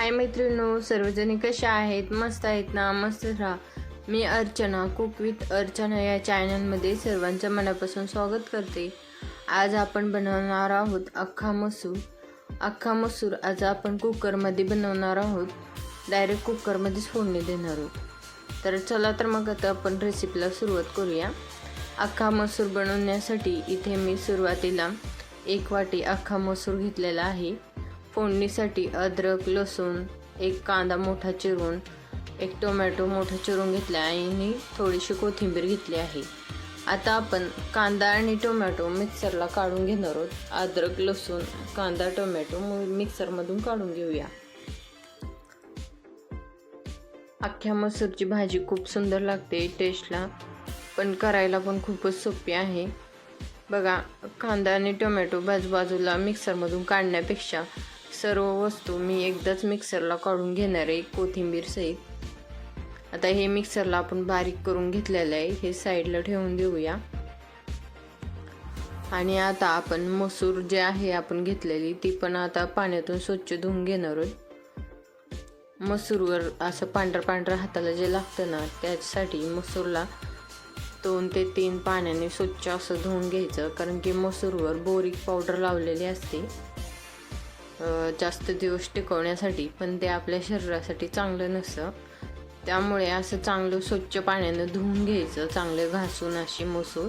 हाय मैत्रिणो सर्वजणी कशा आहेत? मस्त आहेत ना? मस्त राहा. मी अर्चना कुक विथ अर्चना या चॅनलमध्ये सर्वांच्या मनापासून स्वागत करते. आज आपण बनवणार आहोत अख्खा मसूर. अख्खा मसूर आज आपण कुकरमध्ये बनवणार आहोत. डायरेक्ट कुकरमध्येच फोडणी देणार आहोत. तर चला तर मग आता आपण रेसिपीला सुरुवात करूया. अख्खा मसूर बनवण्यासाठी इथे मी सुरुवातीला एक वाटी अख्खा मसूर घेतलेला आहे. फोडणीसाठी अद्रक लसूण एक कांदा मोठा चिरून एक टोमॅटो मोठा चिरून घेतला आणि थोडीशी कोथिंबीर घेतली आहे. आता आपण कांदा आणि टोमॅटो मिक्सरला काढून घेणार आहोत. अद्रक लसूण कांदा टोमॅटो मिक्सरमधून काढून घेऊया. अख्ख्या मसूरची भाजी खूप सुंदर लागते टेस्टला पण करायला पण खूपच सोपी आहे. बघा कांदा आणि टोमॅटो बाजूबाजूला मिक्सरमधून काढण्यापेक्षा सर्व वस्तू मी एकदाच मिक्सरला काढून घेणार आहे कोथिंबीर सहित. आता हे मिक्सरला आपण बारीक करून घेतलेलं आहे हे साईडला ठेवून देऊया. आणि आता आपण मसूर जे आहे आपण घेतलेली ती पण आता पाण्यातून स्वच्छ धुवून घेणार आहोत. मसूरवर असं पांढरं पांढरं हाताला जे लागतं ना त्यासाठी मसूरला दोन ते तीन पाण्याने स्वच्छ असं धुवून घ्यायचं कारण की मसूरवर बोरिक पावडर लावलेली असते. जास्त दिवस टिकवण्यासाठी पण ते आपल्या शरीरासाठी चांगलं नसतं. त्यामुळे असं चांगलं स्वच्छ पाण्यानं धुवून घ्यायचं चांगलं घासून अशी मसूर.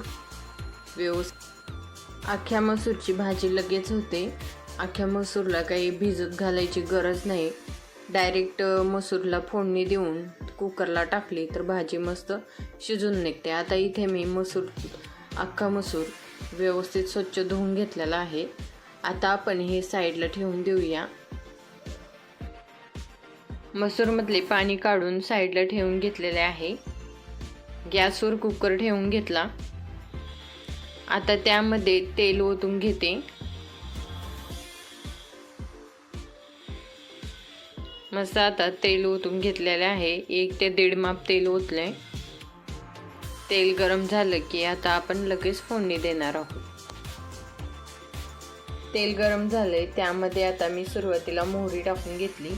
व्यवस्थित अख्ख्या मसूरची भाजी लगेच होते. अख्ख्या मसूरला काही भिजत घालायची गरज नाही. डायरेक्ट मसूरला फोडणी देऊन कुकरला टाकली तर भाजी मस्त शिजून निघते. आता इथे मी मसूर अख्खा मसूर व्यवस्थित स्वच्छ धुवून घेतलेला आहे. आता आपण हे साईडला ठेवून देऊया. मसूरमधले पाणी काढून साईडला ठेवून घेतलेले आहे. गॅसवर कुकर ठेवून घेतला. आता त्यामध्ये तेल ओतून घेते. मस्त आता तेल ओतून घेतलेले आहे. एक ते दीड माप तेल ओतले तेल गरम झालं की आता आपण लगेच फोडणी देणार आहोत. तेल गरम झाले त्यामध्ये आता मी सुरुवातीला मोहरी टाकून घेतली.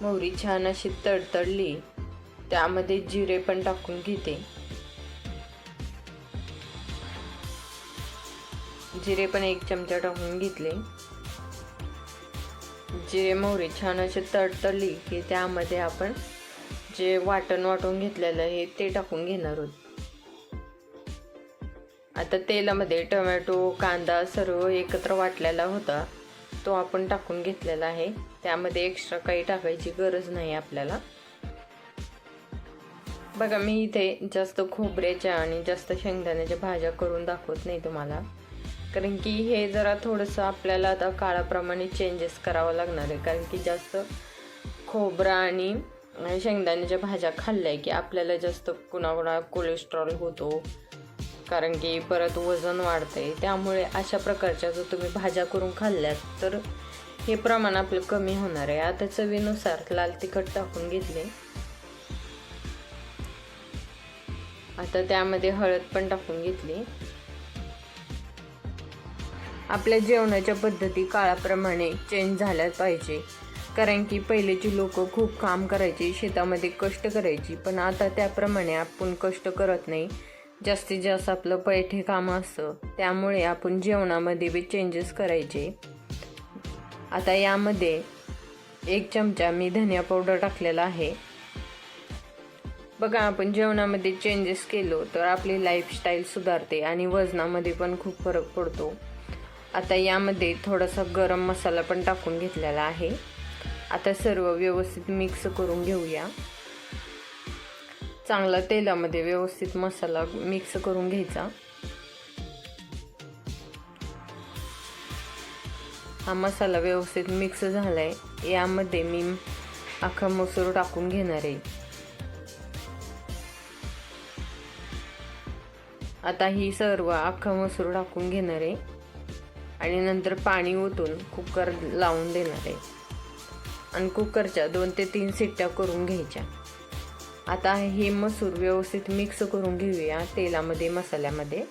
मोहरी छान अशी तडतडली. त्यामध्ये जिरे पण टाकून घेते. जिरे पण एक चमचा टाकून घेतले. जिरे मोहरी छान अशी तडतडली की त्यामध्ये आपण जे वाटण वाटून घेतलेलं आहे ते टाकून घेणार आहोत. आता तेलामध्ये टोमॅटो कांदा सर्व एकत्र वाटलेला होता. तो आपण टाकून घेतलेला आहे. त्यामध्ये एक्स्ट्रा काही टाकायची गरज नाही आपल्याला. बघा मी इथे जास्त खोबऱ्याच्या आणि जास्त शेंगदाण्याच्या भाज्या करून दाखवत नाही तुम्हाला. कारण की हे जरा थोडंसं आपल्याला आता काळाप्रमाणे चेंजेस करावं लागणार आहे. कारण की जास्त खोबरा आणि शेंगदाण्याच्या भाज्या खाल्ल्या की आपल्याला जास्त कुणाकुणा कोलेस्ट्रॉल होतो. कारण की परत वजन वाढते त्यामुळे अशा प्रकारच्या जर तुम्ही भाज्या करून खाल्ल्यात तर हे प्रमाण आपलं कमी होणार आहे. आता चवीनुसार लाल तिखट टाकून घेतले. आता त्यामध्ये हळद पण टाकून घेतली. आपल्या जेवणाच्या पद्धती काळाप्रमाणे चेंज झाल्या पाहिजे. कारण की पहिलेची लोक खूप काम करायची शेतामध्ये कष्ट करायची पण आता त्याप्रमाणे आपण कष्ट करत नाही. जास्तीत जास्त आपलं पैठे काम असतं त्यामुळे आपण जेवणामध्ये बी चेंजेस करायचे. आता यामध्ये एक चमचा मी धनिया पावडर टाकलेला आहे. बघा आपण जेवणामध्ये चेंजेस केलो तर आपली लाईफस्टाईल सुधारते आणि वजनामध्ये पण खूप फरक पडतो. आता यामध्ये थोडासा गरम मसाला पण टाकून घेतलेला आहे. आता सर्व व्यवस्थित मिक्स करून घेऊया. चांगला तेलामध्ये व्यवस्थित मसाला मिक्स करून घ्यायचा. हा मसाला व्यवस्थित मिक्स झालाय. यामध्ये मी अख्खा मसूर टाकून घेणार आहे. आता ही सर्व अख्खा मसूर टाकून घेणार आहे. आणि नंतर पाणी ओतून कुकर लावून देणार आहे. आणि कुकरच्या दोन ते तीन सिट्ट्या करून घ्यायच्या. आता हे मसूर व्यवस्थित मिक्स करून घेऊया तेलामध्ये मसाल्यामध्ये.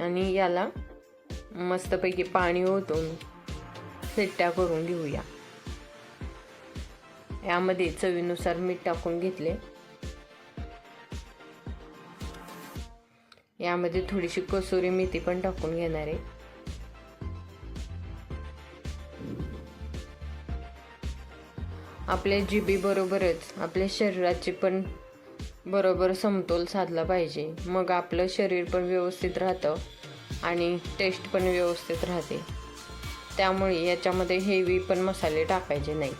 आणि याला मस्तपैकी पाणी ओतून सिट्ट्या करून घेऊया. यामध्ये चवीनुसार मीठ टाकून घेतले. यामध्ये थोडीशी कसुरी मेथी पण टाकून घेणार आहे. आपल्या जीबीबरोबरच आपल्या शरीराची पण बरोबर समतोल साधला पाहिजे. मग आपलं शरीर पण व्यवस्थित राहतं आणि टेस्ट पण व्यवस्थित राहते. त्यामुळे याच्यामध्ये हेवी पण मसाले टाकायचे नाही.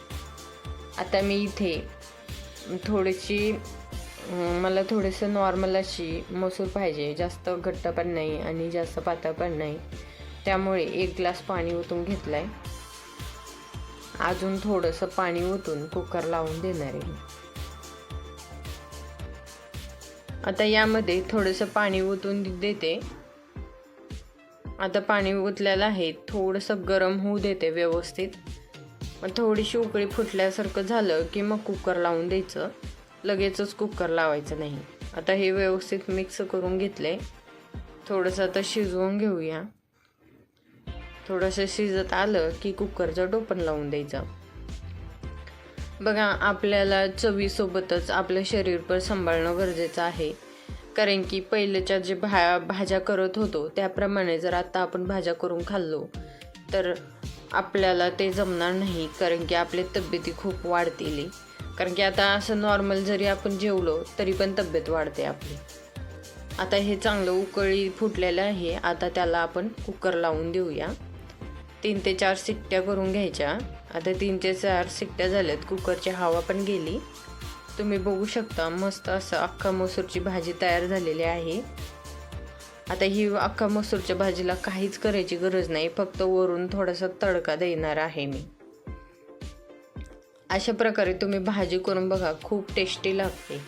आता मी इथे थोडीशी मला थोडंसं नॉर्मल अशी मसूर पाहिजे. जास्त घट्ट पण नाही आणि जास्त पातळ पण नाही. त्यामुळे एक ग्लास पाणी ओतून घेतलं आहे अजून थोडंसं पाणी ओतून कुकर लावून देणार आहे आता यामध्ये थोडंसं पाणी ओतून देते. आता पाणी ओतलेलं आहे थोडंसं गरम होऊ देते व्यवस्थित. मग थोडीशी उकळी फुटल्यासारखं झालं की मग कुकर लावून द्यायचं. लगेचच कुकर लावायचं नाही. आता हे व्यवस्थित मिक्स करून घेतले. थोडंसं आता शिजवून घेऊया. थोडंसं शिजत आलं की कुकरचं टोपण लावून द्यायचं. बघा आपल्याला चवीसोबतच आपलं शरीर पण सांभाळणं गरजेचं आहे. कारण की पहिल्याच्या जे भा भाज्या करत होतो त्याप्रमाणे जर आत्ता आपण भाज्या करून खाल्लो तर आपल्याला ते जमणार नाही. कारण की आपली तब्येती खूप वाढतील. कारण की आता असं नॉर्मल जरी आपण जेवलो तरी पण तब्येत वाढते आपली. आता हे चांगलं उकळी फुटलेलं आहे. आता त्याला आपण कुकर लावून देऊया. तीन ते चार शिट्ट्या करून घ्यायच्या. आता तीन ते चार शिट्ट्या झाल्यात. कुकरची हवा पण गेली. तुम्ही बघू शकता मस्त असं अख्खा मसूरची भाजी तयार झालेली आहे. आता ही अख्खा मसूरच्या भाजीला काहीच करायची गरज नाही. फक्त वरून थोडासा तडका देणार आहे मी. अशा प्रकारे तुम्ही भाजी करून बघा. खूप टेस्टी लागते.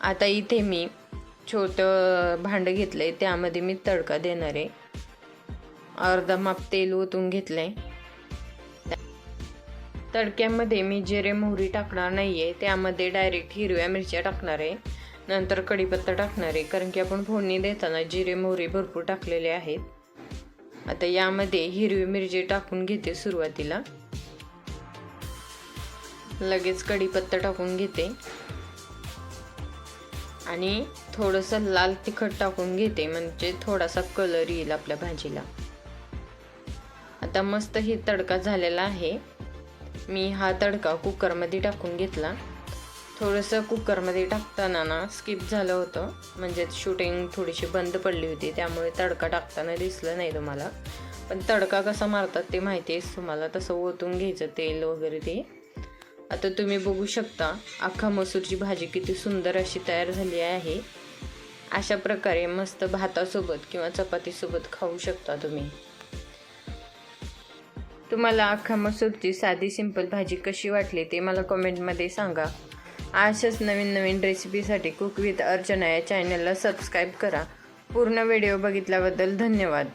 आता इथे मी छोटं भांडं घेतलंय. त्यामध्ये मी तडका देणार आहे. अर्धा माप तेल ओतून घेतलंय. तडक्यामध्ये मी जिरे मोहरी टाकणार नाही आहे त्यामध्ये डायरेक्ट हिरव्या मिरच्या टाकणार आहे. नंतर कढीपत्ता टाकणार आहे. कारण की आपण फोडणी देताना जिरे मोहरी भरपूर टाकलेले आहेत. आता यामध्ये हिरवी मिरची टाकून घेते सुरुवातीला. लगेच कढीपत्ता टाकून घेते. आणि थोडंसं लाल तिखट टाकून घेते. म्हणजे थोडासा कलर येईल आपल्या भाजीला. आता मस्त ही तडका झालेला आहे. मी हा तडका कुकरमध्ये टाकून घेतला. थोडंसं कुकरमध्ये टाकताना ना स्किप झालं होतं. म्हणजे शूटिंग थोडीशी बंद पडली होती त्यामुळे तडका टाकताना दिसलं नाही तुम्हाला. पण तडका कसा मारतात ते माहिती आहेच तुम्हाला तसं ओतून घ्यायचं तेल वगैरे ते. आता तुम्ही बघू शकता अख्खा मसूरची भाजी किती सुंदर अशी तयार झाली आहे. अशा प्रकारे मस्त भातासोबत किंवा चपातीसोबत खाऊ शकता तुम्ही. तुम्हाला अख्खा मसूरची साधी सिंपल भाजी कशी वाटली ते मला कमेंटमध्ये सांगा. अशाच नवीन नवीन रेसिपीसाठी कुक विथ अर्चना या चॅनलला सबस्क्राईब करा. पूर्ण व्हिडिओ बघितल्याबद्दल धन्यवाद.